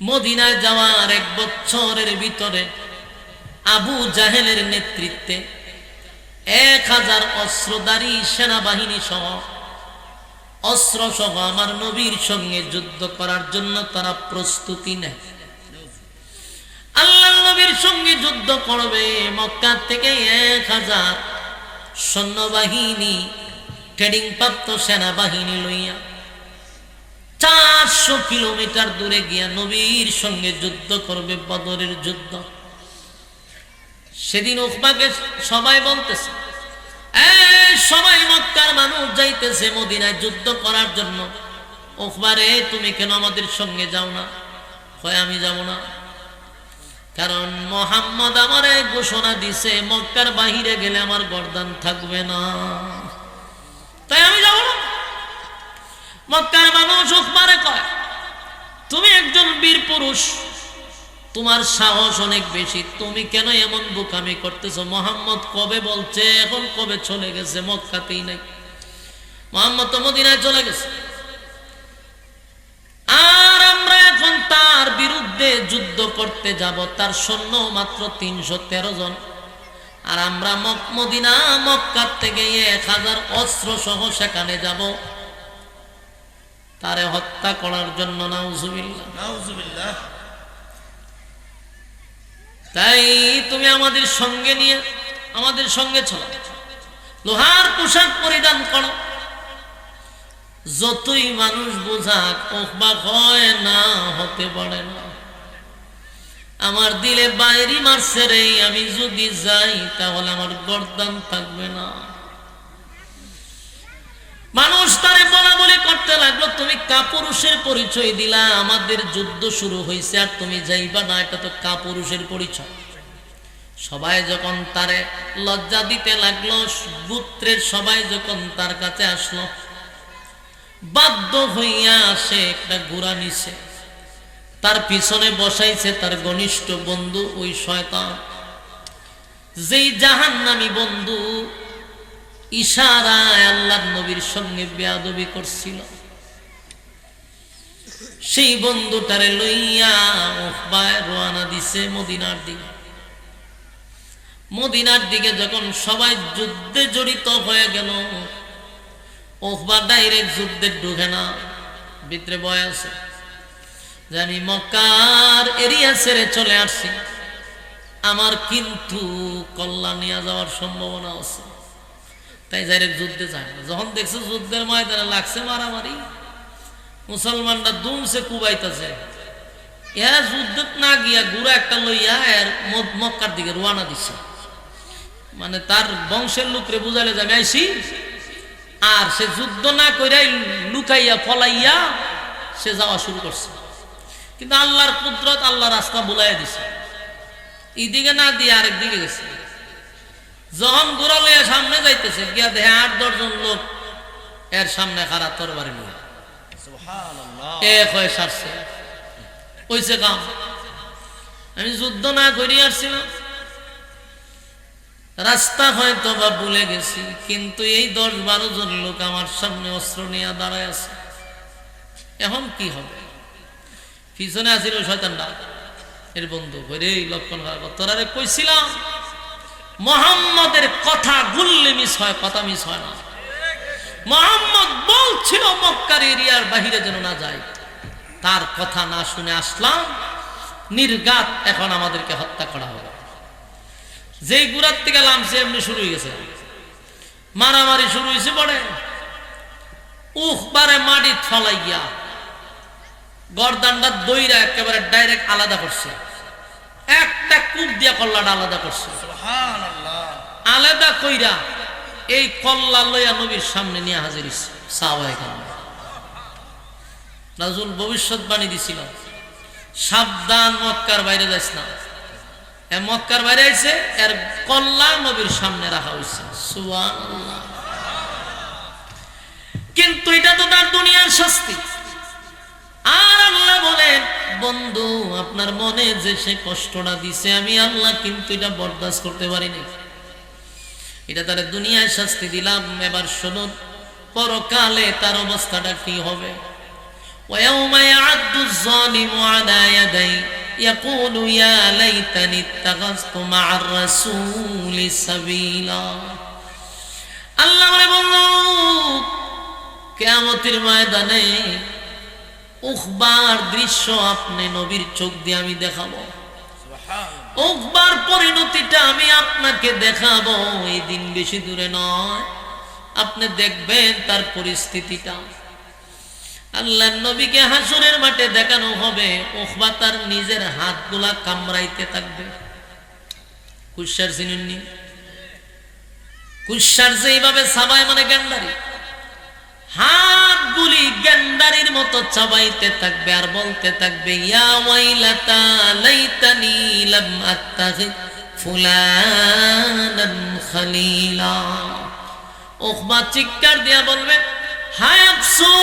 মদিনায় যাওয়ার এক বছরের ভিতরে আবু জাহেলের নেতৃত্বে এক হাজার অস্ত্রধারী সেনাবাহিনী সহ অস্ত্র সহ আমার নবীর সঙ্গে যুদ্ধ করার জন্য তারা প্রস্তুতি নেয়। আল্লাহ নবীর সঙ্গে যুদ্ধ করবে মক্কা থেকে এক হাজার সৈন্যবাহিনী ট্রেডিং প্রাপ্ত সেনাবাহিনী লইয়া চারশো কিলোমিটার দূরে গিয়া নবীর সঙ্গে যুদ্ধ করবে বদরের যুদ্ধ। সেদিন উকবাকে সবাই বলতেছে সবাই মক্কার মানুষ যাইতেছে মদিনায় যুদ্ধ করার জন্য। উকবারে তুমি কেন আমাদের সঙ্গে যাও না? হয় আমি যাব না। কারণ মোহাম্মদ আমার ঘোষণা দিছে, মক্কার বাহিরে গেলে আমার গরদান থাকবে না। তাই আমি যাব না। মক্কার মানুষ উকবারে কয়, তুমি একজন বীর পুরুষ, তোমার সাহস অনেক বেশি, তুমি কেন এমন বোকামি করতেছো? মোহাম্মদ কবে বলছে? এখন কবে চলে গেছে? মক্কাতেই নাই। মোহাম্মদ তো মদিনায় চলে গেছে। আর আমরা এখন তার বিরুদ্ধে যুদ্ধ করতে যাব। তার সৈন্য মাত্র তিনশো তেরো জন। আর আমরা মদিনা, মক্কার থেকে এক হাজার অস্ত্র সহ সেখানে যাব। তারে হত্যা করার জন্য নাউজুবিল্লাহ। তাই তুমি আমাদের সঙ্গে নিয়ে আমাদের সঙ্গে চলো। লোহার পোশাক পরিধান করো। যতই মানুষ বোঝাক বা হয় না হতে পারে না। আমার দিলে বাইরে মারছে রে আমি যদি যাই তাহলে আমার গরদান থাকবে না। মানুষ তারে বলা বলি করতে লাগল, তুমি কাপুরুষের পরিচয় দিলা, আমাদের যুদ্ধ শুরু হয়েছে আর তুমি যাইবা না, এটা তো কাপুরুষের পরিচয়। সবাই যখন তারে লজ্জা দিতে লাগল পুত্রের সবাই যখন তার কাছে আসলো, বাধ্য হইয়া আসে একটা ঘোড়া নিছে। তার পিছনে বসাইছে তার ঘনিষ্ঠ বন্ধু, ওই শয়তান। যেই জাহান্নামী বন্ধু ইশারায় আল্লাহ নবীর সঙ্গে বেয়াদবি করছিল। সেই বন্ধুটারে লইয়া উফবায় রোয়ানা দিছে মদিনার দিকে। মদিনার দিকে যখন সবাই যুদ্ধে জড়িত হয়ে গেল ওখবা ডাইরেক্ট যুদ্ধে ঢুকে না, ভিতরে বয় আছে। জানি মক্কার এরিয়া ছেড়ে চলে আসছি। আমার কিন্তু কল্যাণ নিয়ে যাওয়ার সম্ভাবনা আছে। তাই ডাইরেক্ট যুদ্ধে যায় না। যখন দেখছে যুদ্ধের ময়দানে লাগছে মারামারি, মুসলমানরা দুমসে কুবাইতেছে। এরা যুদ্ধত না গিয়া গুড়া একটা লইয়া এর মক্কার দিকে রোয়ানা দিচ্ছে মানে তার বংশের লোকরে বুঝাইলে যাবে আইসি আর সে যুদ্ধ না কইরাই লুকাইয়া, ফলাইয়া সে যাওয়া শুরু করছে। কিন্তু আল্লাহর কুদরত আল্লাহ রাস্তা বুলাইয়া দিছে। এইদিকে না দিয়ে আরেক দিকে গেছে। যখন গোড়া লইয়া সামনে যাইতেছে গিয়া দেখে আট দশজন লোক এর সামনে খারা তরবারি নিয়ে। এক হয়ে সারছে। কইছে কাম? আমি যুদ্ধ না করি আসছিলাম। রাস্তা হয়তো বা ভুলে গেছি কিন্তু এই দশ বারো জন লোক আমার সামনে অস্ত্র নিয়ে দাঁড়ায় আছে। এখন কি হবে? পিছনে আসিল শয়তানটা এর বন্ধু করে লক্ষণ খারাপ। তোরারে কইছিলাম মোহাম্মদের কথা গুললে মিস হয় কথা মিস হয় না। মোহাম্মদ বলছিল, মক্কার এরিয়ার বাহিরে যেন না যায়। তার কথা না শুনে আসলাম নির্গাত এখন আমাদেরকে হত্যা করা হবে যেই গুড়ার থেকে লামছে এমনি শুরু হয়ে গেছে। মারামারি শুরু হয়েছে পরে। উখ বারে মাটি ফলাইয়া গরদানটা দইরা একেবারে ডাইরেক্ট আলাদা করছে। একটা কূপ দিয়া কল্লাটা আলাদা করছে। আলাদা কইরা এই কল্লা লইয়া নবীর সামনে নিয়ে হাজির রাজুল ভবিষ্যৎবাণী দিছিল সাবধান মক্কার বাইরে যাইস না। এ মক্কার বাইরে আইছে এর কল্লা নবীর সামনে রাখা হইছে। সুবহানাল্লাহ। কিন্তু এটা তো তার দুনিয়ার শাস্তি। আর আল্লাহ বলেন বন্ধু আপনার মনে যে সে কষ্টটা দিছে আমি আল্লাহ কিন্তু এটা বরদাস্ত করতে পারিনি এটা তার দুনিয়ায় শাস্তি দিলাম এবার শুনুন পরকালে তার অবস্থাটা কি হবে ويوم يعد الظالم على يديه يقول يا ليتني اتخذت مع الرسول سبيلا আল্লাহ বলে বলল কেয়ামতের ময়দানে উখবার দৃশ্য আপনি নবীর চোখ দিয়ে আমি দেখাবো। উখবার পরিণতিটা আমি আপনাকে দেখাবো এই দিন বেশি দূরে নয়। আপনি দেখবেন তার পরিস্থিতিটা। আল্লাহ নবীকে হাসুরের মাঠে দেখানো হবে উখবা তার নিজের হাতগুলা কামড়াইতে থাকবে। কুসার চিনুননি কুসার যে এইভাবে সাবাই মানে গ্যান্ডারি। হাতগুলি গ্যান্ডারির মতো চাবাইতে থাকবে আর বলতে থাকবে, ইয়া ওয়াইলাতা লাইতানি লাম আত্তাখিদ ফুলানান খলিলা। ওখবা চিৎকার দিয়া বলবে, হায় আফসোস,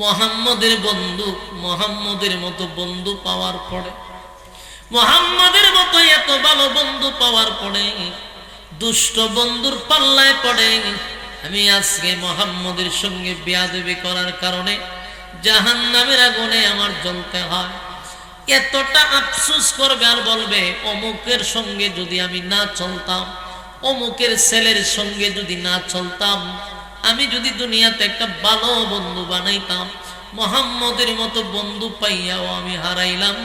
মোহাম্মদের বন্ধু মোহাম্মদের মতো বন্ধু পাওয়ার পরে, মোহাম্মদের মতো এত ভালো বন্ধু পাওয়ার পরে দুষ্ট বন্ধুর পাল্লায় পড়ে। আমি আজকে মোহাম্মদের সঙ্গে বিয়াদবি করার কারণে জাহান নামের আগুনে আমার জ্বলতে হয়। এতটা আফসুস করবে আর বলবে, অমুকের সঙ্গে যদি আমি না চলতাম, অমুকের ছেলের সঙ্গে যদি না চলতাম, আমি যদি দুনিয়াতে একটা ভালো বন্ধু বানাইতাম, মোহাম্মদের মতো বন্ধু পাইয়াও আমি হারাইলাম।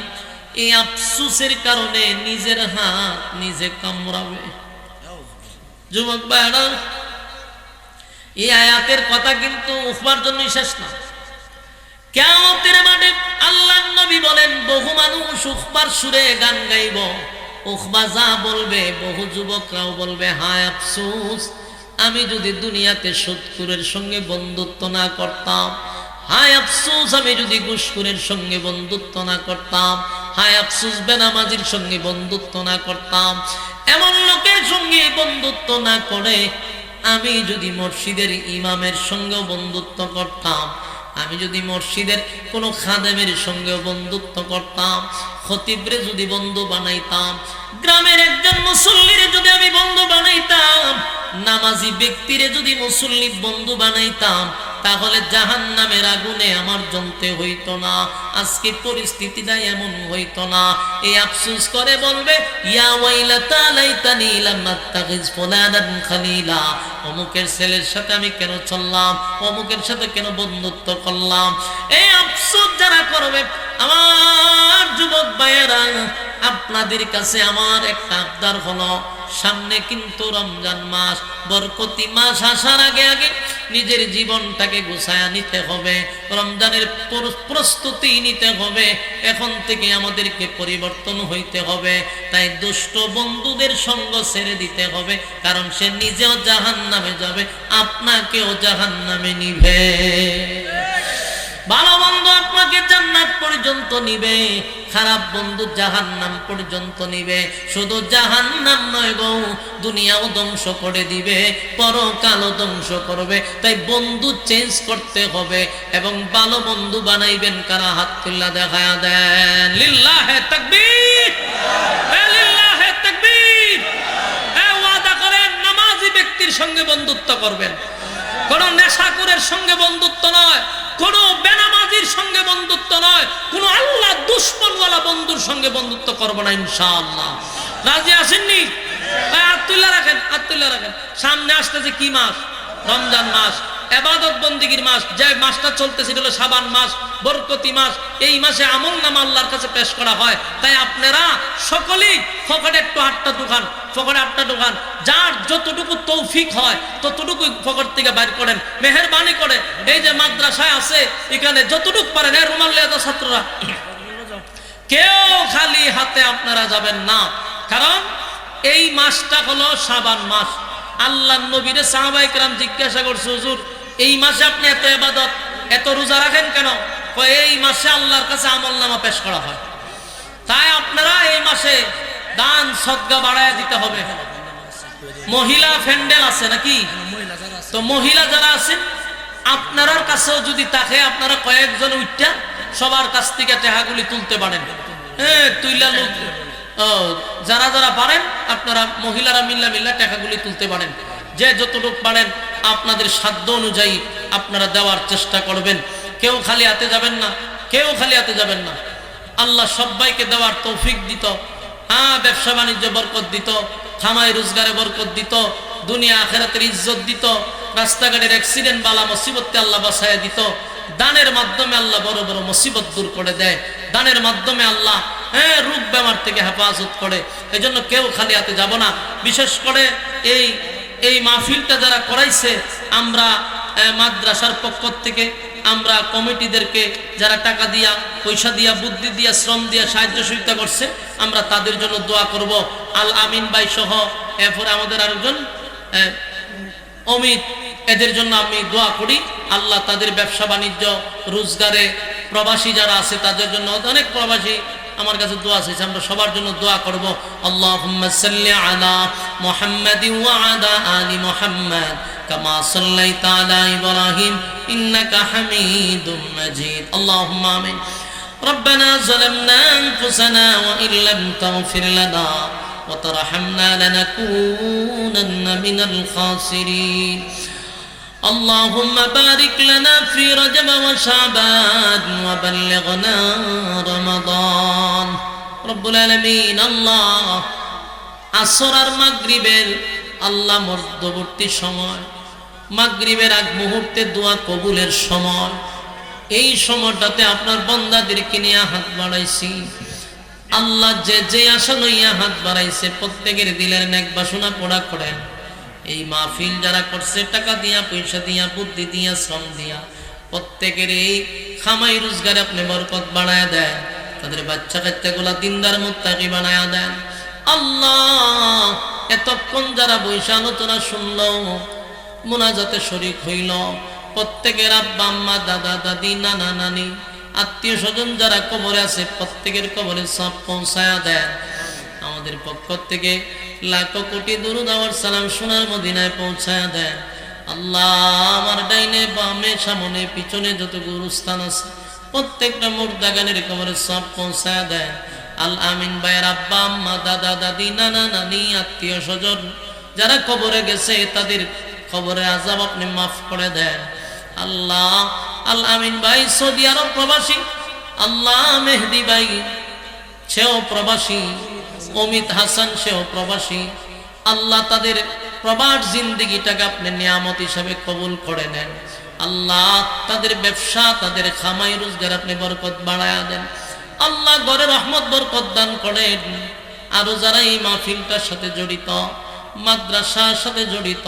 এই আফসুসের কারণে নিজের হাত নিজে কামড়াবে। যুবক ভাইরা এই আয়াতের কথা কিন্তু উখবার জন্যই শেষ না। কেমতের মাঠে আল্লাহ নবী বলেন, বহু মানুষ উখবার সুরে গান গাইব। উখবা যা বলবে, বহু যুবকরাও বলবে, হায় আফসুস, আমি যদি দুনিয়াতে সৎকুরের সঙ্গে বন্ধুত্ব না করতাম হায় আফসুস, আমি যদি গুসকুরের সঙ্গে বন্ধুত্ব না করতাম, হায় আফসুস, বেনামাজির সঙ্গে বন্ধুত্ব না করতাম, এমন লোকের সঙ্গে বন্ধুত্ব না করে আমি যদি মসজিদের ইমামের সঙ্গেও বন্ধুত্ব করতাম, আমি যদি মসজিদের কোনো খাদেমের সঙ্গে বন্ধুত্ব করতাম, খতিবরে যদি বন্ধু বানাইতাম, গ্রামের একজন মুসল্লিরে যদি আমি বন্ধু বানাইতাম, নামাজি ব্যক্তিরে যদি মুসল্লি বন্ধু বানাইতাম তাহলে জাহান নামের আগুনে আমার জ্বলতে হইতো না। আজকে পরিস্থিতিটা এমন হইতো না। এই আফসোস করে বলবে অমুকের ছেলের সাথে আমি কেন চললাম? অমুকের সাথে কেন বন্ধুত্ব করলাম? এই আফসোস যারা করবে, আমার যুবক ভাইয়েরা, আপনাদের কাছে আমার একটা আবদার হলো। সামনে কিন্তু রমজান মাস, বরকতি মাস আসার আগে আগে নিজের জীবনটাকে গুছায়া নিতে হবে, রমজানের প্রস্তুতি নিতে হবে, এখন থেকে আমাদেরকে পরিবর্তন হইতে হবে, তাই দুষ্ট বন্ধুদের সঙ্গ ছেড়ে দিতে হবে, কারণ সে নিজেও জাহান নামে যাবে, আপনাকেও জাহান নামে নিবে। ভালো বন্ধু আপনাকে জান্নাত পর্যন্ত নিবে, খারাপ বন্ধু জাহান্নাম পর্যন্ত নিবে। শুধু জাহান্নাম নয় গো, দুনিয়াও ধ্বংস করে দিবে, পরকালও ধ্বংস করবে। তাই বন্ধু চেঞ্জ করতে হবে এবং ভালো বন্ধু বানাইবেন কারা? হাত তুল্লা দেখা দেন। লিল্লাহে এ ওয়াদা করেন ব্যক্তির সঙ্গে বন্ধুত্ব করবেন। কোন নেশাকুরের সঙ্গে বন্ধুত্ব নয়। কোন বেনামাজির সঙ্গে বন্ধুত্ব নয়, কোন আল্লাহ দুশ্মনওয়ালা বন্ধুর সঙ্গে বন্ধুত্ব করব না, ইনশাআল্লাহ। রাজি আসেননি আত্মুল্লাহ তুলে রাখেন তুলে রাখেন। সামনে আসতেছে কি মাস? রমজান মাস। এবাদত বন্দিগির মাস, যে মাসটা চলতেছে হলো সাবান মাস, বরকতি মাস। এই মাসে আমল নামা আল্লাহর কাছে পেশ করা হয়। তাই আপনারা সকলেই ফকটে একটু আটটা দোকান ফকটে আটটা দোকান। যার যতটুকু তৌফিক হয় ততটুকু ফকট থেকে বাইর করেন, মেহরবানি করে। এই যে মাদ্রাসায় আছে, এখানে যতটুকু পারেন এর রুমাল লেদা ছাত্ররা। কেউ খালি হাতে আপনারা যাবেন না। কারণ এই মাসটা হলো সাবান মাস। আল্লাহ নবীরে সাহাবাই কেরাম জিজ্ঞাসা করছে, হুজুর এই মাসে আপনি এত এবাদত এত রোজা রাখেন কেন? এই মাসে আল্লাহর কাছে আমল নামা পেশ করা হয়। তাই আপনারা এই মাসে দান সদ্গা বাড়ায় দিতে হবে। মহিলা ফ্যান্ডেল আছে নাকি? তো মহিলা যারা আছেন আপনার কাছেও যদি তাকে আপনারা কয়েকজন উঠটা সবার কাছ থেকে টেহাগুলি তুলতে পারেন। হ্যাঁ তুইলা লোক যারা যারা পারেন, আপনারা মহিলারা মিল্লা মিল্লা টাকাগুলি তুলতে পারেন। যে যতটুক পারেন আপনাদের সাধ্য অনুযায়ী আপনারা দেওয়ার চেষ্টা করবেন। কেউ খালি হাতে যাবেন না, কেউ খালি হাতে যাবেন না। আল্লাহ সবাইকে দেওয়ার তৌফিক দিত হ্যাঁ ব্যবসা বাণিজ্য বরকত দিত খামাই রোজগারে বরকত দিত, দুনিয়া আখেরাতের ইজ্জত দিত, রাস্তাঘাটের অ্যাক্সিডেন্ট বালা মুসিবতকে আল্লাহ বাসায় দিত। দানের মাধ্যমে আল্লাহ বড় বড় মুসিবত দূর করে দেয়। দানের মাধ্যমে আল্লাহ হ্যাঁ রোগ বেমার থেকে হেফাজত করে। এই জন্য কেউ খালি হাতে যাব না। বিশেষ করে এই এই মাহফিলটা যারা করাইছে, আমরা মাদ্রাসার পক্ষ থেকে আমরা কমিটিদেরকে যারা টাকা দিয়া, পয়সা দিয়া, বুদ্ধি দিয়া, শ্রম দিয়া সাহায্য সহযোগিতা করছে, আমরা তাদের জন্য দোয়া করব। আল আমিন ভাই সহ, এরপরে আমাদের আরেকজন অমিত, এদের জন্য আমি দোয়া করি। আল্লাহ তাদের ব্যবসা বাণিজ্য, রোজগারে প্রবাসী যারা আছে, তাদের জন্য অনেক প্রবাসী আমার কাছে দোয়া আছে, আমরা সবার জন্য দোয়া করব। সাল্লি আলা محمد وعلى آل محمد. كما صليت على إبراهيم إنك حميد مجيد. اللهم آمين. ربنا ظلمنا أنفسنا وإن لم تغفر لنا وترحمنا لنكونن من الخاسرين. اللهم بارك لنا في رجب وشعبان وبلغنا رمضان. رب العالمين. الله. আসর আর মাগরিবের আল্লাহ মধ্যবর্তী সময়, মাগরিবের আগ মুহূর্তে দোয়া কবুলের সময়। এই সময়টাতে আপনার বন্দাদেরকে নিয়ে হাত বাড়াইছি। আল্লাহ যে যে আশা লইয়া হাত বাড়াইছে, প্রত্যেকের দিলের নেক বাসনা পোড়া করেন এই মাহফিল যারা করছে, টাকা দিয়া, পয়সা দিয়া, বুদ্ধি দিয়া, শ্রম দিয়া, প্রত্যেকের এই খামাই রোজগারে আপনি বরকত বাড়ায় দেন তাদের বাচ্চা কাচ্চাগুলা দিনদার মুত্তাকি বানায়া দেন আল্লাহ, এতক্ষণ যারা বৈশা আলোচনা শুনল, মোনাজাতে শরিক হইল। প্রত্যেকের আব্বা, আম্মা, দাদা, দাদি, নানা, নানি, আত্মীয় স্বজন যারা কবরে আছে, প্রত্যেকের কবরে সব পৌঁছায়া দেন। আমাদের পক্ষ থেকে লাখো কোটি দুরুদ আমার সালাম সোনার মদিনায় পৌঁছায়া দেন। আল্লাহ আমার ডাইনে, বামে, সামনে, পিছনে যত গুরুস্থান আছে, প্রত্যেকটা মুর্দাগানের কবরে সব পৌঁছায়া দেন। আল আমিন ভাইয়ের আব্বা, আম্মা, দাদা, দাদি, নানা, নানি, আত্মীয় স্বজন, যারা কবরে গেছে, তাদের খবরে আজাব আপনি মাফ করে দেন। আল্লাহ, আল আমিন ভাই সৌদি আরব প্রবাসী, আল্লাহ মেহদি ভাই সেও প্রবাসী, অমিত হাসান সেও প্রবাসী, আল্লাহ তাদের প্রবাস জিন্দিগিটাকে আপনি নিয়ামত হিসাবে কবুল করে নেন। আল্লাহ তাদের ব্যবসা, তাদের খামাই রোজগার আপনি বরকত বাড়ায়া দেন। আল্লাহ গড়ে রহমত বরকত দান করেন। আরও যারা এই মাহফিলটার সাথে জড়িত, মাদ্রাসার সাথে জড়িত,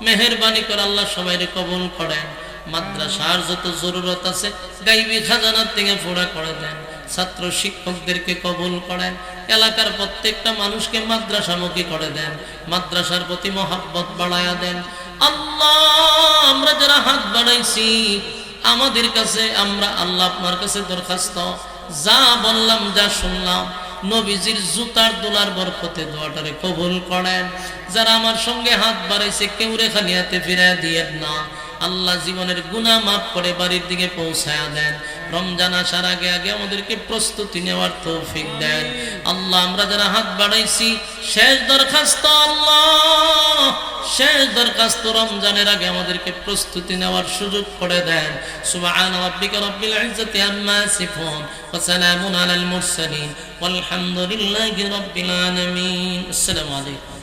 মেহরবানি করে আল্লাহ সবাই কবুল করেন। মাদ্রাসার যত জরুরত আছে, গাইবি খাজানার থেকে ফোড়া করে দেন। ছাত্র শিক্ষকদেরকে কবুল করেন। এলাকার প্রত্যেকটা মানুষকে মাদ্রাসামুখী করে দেন। মাদ্রাসার প্রতি মহাব্বত বাড়ায়া দেন। আল্লাহ, আমরা যারা হাত বাড়াইছি, আমাদের কাছে, আমরা আল্লাহ আপনার কাছে দরখাস্ত। যা বললাম, যা শুনলাম, নবীজির জুতার দোলার বরকতে দোয়াটারে কবুল করেন। যারা আমার সঙ্গে হাত বাড়াইছে, কেউ রেখা নিয়াতে ফিরাই দিয়েন না। আল্লাহ জীবনের গুণা মাফ করে বাড়ির দিকে পৌঁছায়া দেন। রমজান আসার আগে আগে আমাদেরকে প্রস্তুতি নেওয়ার তৌফিক দেন। আল্লাহ, আমরা যারা হাত বাড়াইছি, শেষ দরখাস্ত আল্লাহ। শেষ দরখাস্ত রমজানের আগে আমাদেরকে প্রস্তুতি নেওয়ার সুযোগ করে দেন। সুবহান রাব্বিকা রব্বিল ইজ্জাতি আম্মা ইয়াসিফুন ওয়া সালামুন আলাল মুরসালিন। ওয়ালহামদুলিল্লাহি রাব্বিল আলামিন। আসসালামু আলাইকুম।